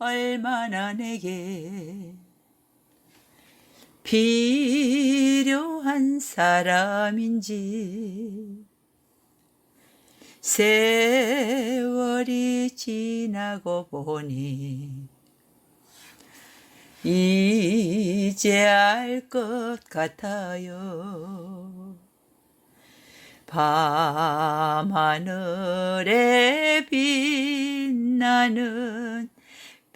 얼마나 내게 필요한 사람인지 세월이 지나고 보니 이제 알 것 같아요. 밤하늘에 빛나는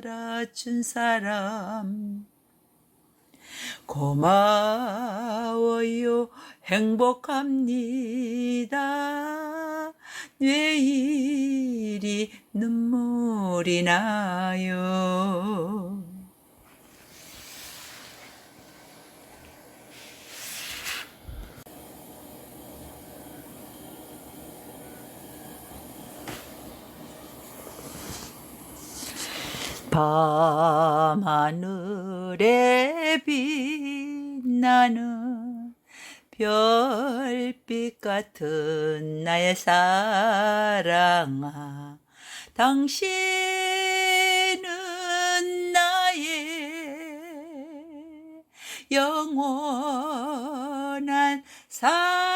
따라준 사람. 고마워요. 행복합니다. 왜 이리 눈물이 나요 밤하늘에 빛나는 별빛 같은 나의 사랑아 당신은 나의 영원한 사랑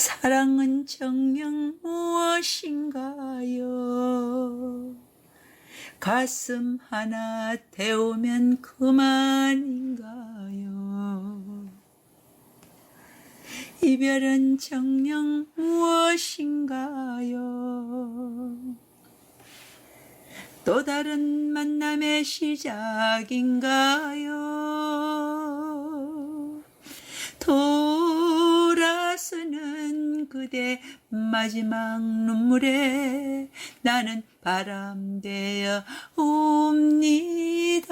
사랑은 정녕 무엇인가요? 가슴 하나 태우면 그만인가요? 이별은 정녕 무엇인가요? 또 다른 만남의 시작인가요? 돌아서는 그대 마지막 눈물에 나는 바람 되어 옵니다.